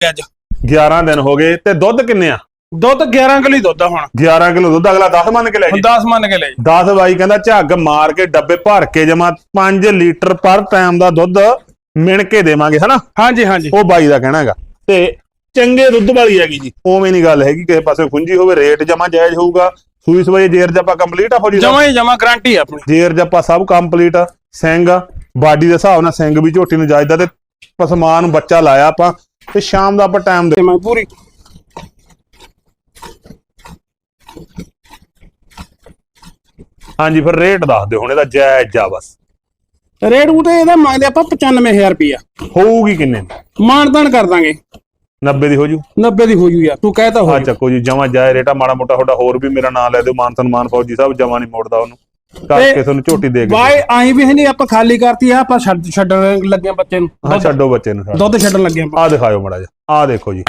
ਅੱਜ। 11 ਦਿਨ ਹੋ ਗਏ ਤੇ ਦੁੱਧ ਕਿੰਨੇ ਆ? ਦੁੱਧ 11 ਕਿਲੋ ਹੀ ਦੁੱਧ ਆ ਹੁਣ। 11 ਕਿਲੋ ਦੁੱਧ ਅਗਲਾ 10 ਮੰਨ ਕੇ ਲੈ ਜੀ 10 ਮੰਨ ਕੇ ਲੈ ਜੀ 10 ਬਾਈ ਕਹਿੰਦਾ ਝੱਗ ਮਾਰ ਕੇ ਡੱਬੇ ਭਰ ਕੇ ਜਮਾ 5 ਲੀਟਰ ਪਰ ਟਾਈਮ ਦਾ ਦੁੱਧ ਮਿਣ ਕੇ ਦੇਵਾਂਗੇ ਹਨਾ? ਹਾਂਜੀ ਹਾਂਜੀ। ਉਹ ਬਾਈ ਦਾ ਕਹਿਣਾ ਹੈਗਾ। ਤੇ ਚੰਗੇ ਦੁੱਧ ਵਾਲੀ ਹੈਗੀ ਜੀ। ਉਵੇਂ ਨਹੀਂ ਗੱਲ ਹੈਗੀ ਕਿਸੇ ਪਾਸੇ ਖੁੰਝੀ ਹੋਵੇ ਰੇਟ ਜਮਾ ਜਾਇਜ਼ ਹੋਊਗਾ। ਸੂਈ ਸਵਾਈ ਜੇਰ ਜੱਪਾ ਕੰਪਲੀਟ ਆ ਫੌਜੀ ਸਾਹਿਬ? ਜਮਾ ਹੀ ਜਮਾ ਗਾਰੰਟੀ ਆ ਆਪਣੀ। ਜੇਰ ਜੱਪਾ ਸਭ ਕੰਪਲੀਟ ਆ। ਸਿੰਘ ਬਾਡੀ ਦੇ ਹਿਸਾਬ ਨਾਲ ਸਿੰਘ ਵੀ ਝੋਟੀ ਨੂੰ ਜਾਇਦਾ ਤੇ ਪਸਮਾਨ ਬੱਚਾ ਲਾਇਆ ਆਪਾਂ। ਤੇ ਸ਼ਾਮ ਦਾ ਆਪਾਂ ਟਾਈਮ ਦੇ ਤੇ ਮੈਂ ਪੂਰੀ ਹਾਂਜੀ ਫਿਰ ਰੇਟ ਦੱਸ ਦਿਓ ਹੁਣ ਇਹਦਾ ਜਾਇਜ਼ ਆ ਬਸ। ਰੇਟ ਉਤੇ ਇਹਦਾ ਮੰਗਦੇ ਆਪਾਂ 95000 ਰੁਪਿਆ ਹੋਊਗੀ ਕਿੰਨੇ ਦੀ? ਮਾਨਤਾਨ ਕਰ ਦਾਂਗੇ। 90 ਦੀ ਹੋ ਜੂ? 90 ਦੀ ਹੋ ਜੂ ਯਾਰ ਤੂੰ ਕਹਿਤਾ ਹੋ ਆ ਚੱਕੋ ਜੀ ਜਮਾ ਜਾਏ ਰੇਟਾ ਮਾੜਾ ਮੋਟਾ ਤੁਹਾਡਾ ਹੋਰ ਵੀ ਮੇਰਾ ਨਾਮ ਲੈ ਦਿਓ ਮਾਨ ਸਨਮਾਨ ਫੌਜੀ ਸਾਹਿਬ ਜਮਾ ਨਹੀਂ ਮੋੜਦਾ ਉਹਨੂੰ। ਕਰਕੇ ਤੁਹਾਨੂੰ ਝੋਟੀ ਦੇ ਕੇ ਬਾਈ ਆਈ ਵੀ ਨਹੀਂ ਆਪਾਂ ਖਾਲੀ ਕਰਤੀ ਆ ਆਪਾਂ ਛੱਡ ਛੱਡਣ ਲੱਗੇ ਬੱਚੇ ਨੂੰ। ਹਾਂ ਛੱਡੋ ਬੱਚੇ ਨੂੰ ਦੁੱਧ ਛੱਡਣ ਲੱਗੇ ਆਪਾਂ। ਆ ਦਿਖਾਓ ਮੜਾ ਜਾ ਆ ਦੇਖੋ ਜੀ।